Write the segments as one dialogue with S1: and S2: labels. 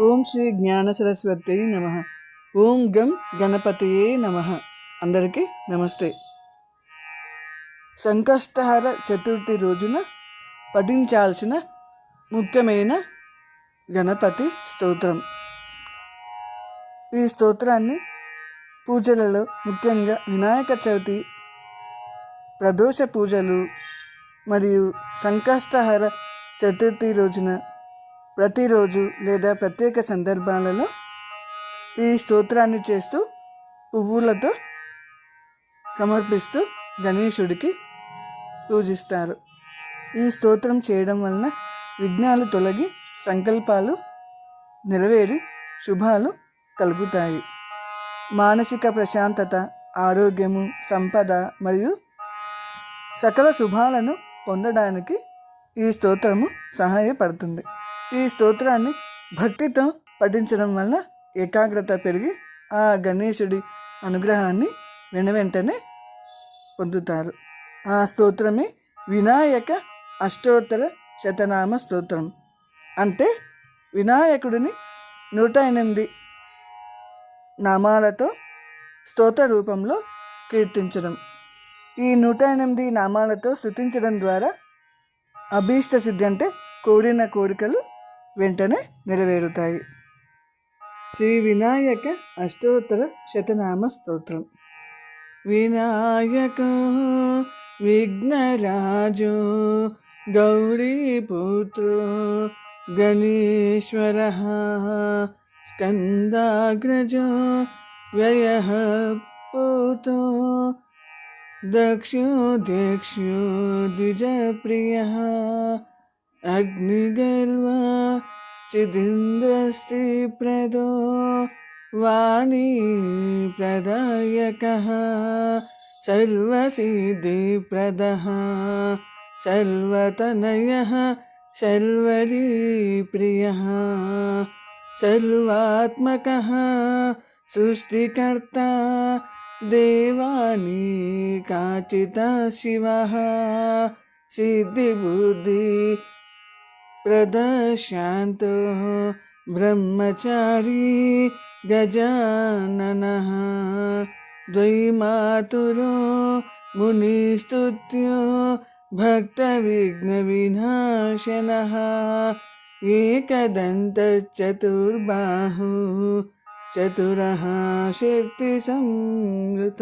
S1: ఓం శ్రీ జ్ఞాన సరస్వతి నమ. ఓం గం గణపతియే నమ. అందరికీ నమస్తే. సంకష్టహర చతుర్థి రోజున పఠించాల్సిన ముఖ్యమైన గణపతి స్తోత్రం. ఈ స్తోత్రాన్ని పూజలలో ముఖ్యంగా వినాయక చవితి ప్రదోష పూజలు మరియు సంకష్టహర చతుర్థి రోజున ప్రతిరోజు లేదా ప్రత్యేక సందర్భాలలో ఈ స్తోత్రాన్ని చేస్తూ పువ్వులతో సమర్పిస్తూ గణేశుడికి పూజిస్తారు. ఈ స్తోత్రం చేయడం వలన విఘ్నాలు తొలగి సంకల్పాలు నెరవేరి శుభాలు కలుగుతాయి. మానసిక ప్రశాంతత ఆరోగ్యము సంపద మరియు సకల శుభాలను పొందడానికి ఈ స్తోత్రము సహాయపడుతుంది. ఈ స్తోత్రాన్ని భక్తితో పఠించడం వల్ల ఏకాగ్రత పెరిగి ఆ గణేశుడి అనుగ్రహాన్ని వెనువెంటనే పొందుతారు. ఆ స్తోత్రమే వినాయక అష్టోత్తర శతనామ స్తోత్రం. అంటే వినాయకుడిని నూట ఎనిమిది నామాలతో స్తోత్ర రూపంలో కీర్తించడం. ఈ నూట ఎనిమిది నామాలతో స్థుతించడం ద్వారా అభీష్ట సిద్ధి అంటే కోరిన కోరికలు వెంటనే నెరవేరుతాయి శ్రీ వినాయక అష్టోత్తర శతనామ స్తోత్రం వినాయక విఘ్నరాజు గౌరీపుత్రో गणेश्वरः स्कन्दाग्रजो व्ययः पूतो दक्ष्यो दक्ष्यो द्विजप्रियः अग्निगर्वा चिदिन्द्रस्त्रीप्रदो वाणी प्रदायकः सर्वसिद्धिप्रदः सर्वतनयः सर्वरीप्रियः सर्वात्मकः सृष्टिकर्ता देवानी काचिता शिवः सिद्धिबुद्धि प्रदशान्तो ब्रह्मचारी गजाननः द्वैमातुरो मुनिस्तुत्यो भक्तविघ्नविनाशनः एकदन्तचतुर्बाहु చతురः శక్తి సంవృత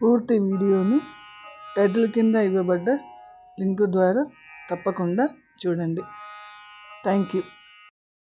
S1: పూర్తి వీడియోని టైటిల్ కింద ఇవ్వబడ్డ లింకు ద్వారా తప్పకుండా చూడండి. Thank you.